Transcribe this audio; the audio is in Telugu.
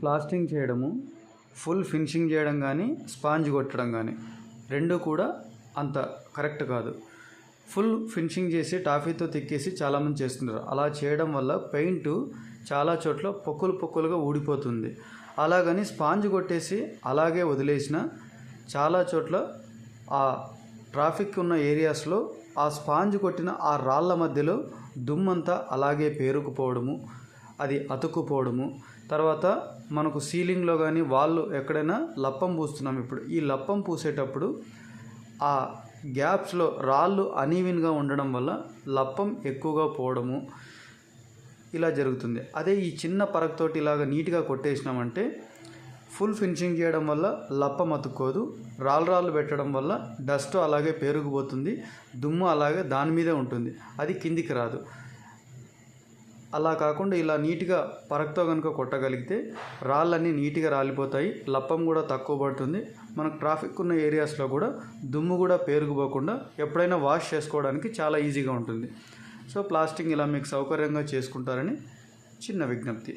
ప్లాస్టింగ్ చేయడము ఫుల్ ఫినిషింగ్ చేయడం కానీ స్పాంజ్ కొట్టడం కానీ రెండు కూడా అంత కరెక్ట్ కాదు. ఫుల్ ఫినిషింగ్ చేసి టాఫీతో తిక్కేసి చాలామంది చేస్తున్నారు అలా చేయడం వల్ల పెయింట్ చాలా చోట్ల పొక్కులు పొక్కులుగా ఊడిపోతుంది. అలాగని స్పాంజ్ కొట్టేసి అలాగే వదిలేసిన చాలా చోట్ల ఆ ట్రాఫిక్ ఉన్న ఏరియాస్లో ఆ స్పాంజ్ కొట్టిన ఆ రాళ్ళ మధ్యలో దుమ్మంతా అలాగే పేరుకుపోవడము అది అతుక్కుపోవడము. తర్వాత మనకు సీలింగ్లో కానీ వాళ్ళు ఎక్కడైనా లప్పం పూస్తున్నాం ఇప్పుడు. ఈ లప్పం పూసేటప్పుడు ఆ గ్యాప్స్లో రాళ్ళు అనీవిన్గా ఉండడం వల్ల లప్పం ఎక్కువగా పోవడము ఇలా జరుగుతుంది. అదే ఈ చిన్న పరకతోటి ఇలాగ నీట్గా కొట్టేసినామంటే ఫుల్ ఫినిషింగ్ చేయడం వల్ల లప్పం అతుక్కోదు. రాళ్ళు రాళ్ళు పెట్టడం వల్ల డస్ట్ అలాగే పేరుకుపోతుంది దుమ్ము అలాగే దాని మీదే ఉంటుంది. అది కిందికి రాదు. అలా కాకుండా ఇలా నీట్గా పరక్తో కనుక కొట్టగలిగితే రాళ్ళన్నీ నీట్గా రాలిపోతాయి లప్పం కూడా తక్కువ పడుతుంది. మనకు ట్రాఫిక్ ఉన్న ఏరియాస్లో కూడా దుమ్ము కూడా పేరుకుపోకుండా ఎప్పుడైనా వాష్ చేసుకోవడానికి చాలా ఈజీగా ఉంటుంది. సో ప్లాస్టింగ్ ఇలా మీకు సౌకర్యంగా చేసుకుంటారని చిన్న విజ్ఞప్తి.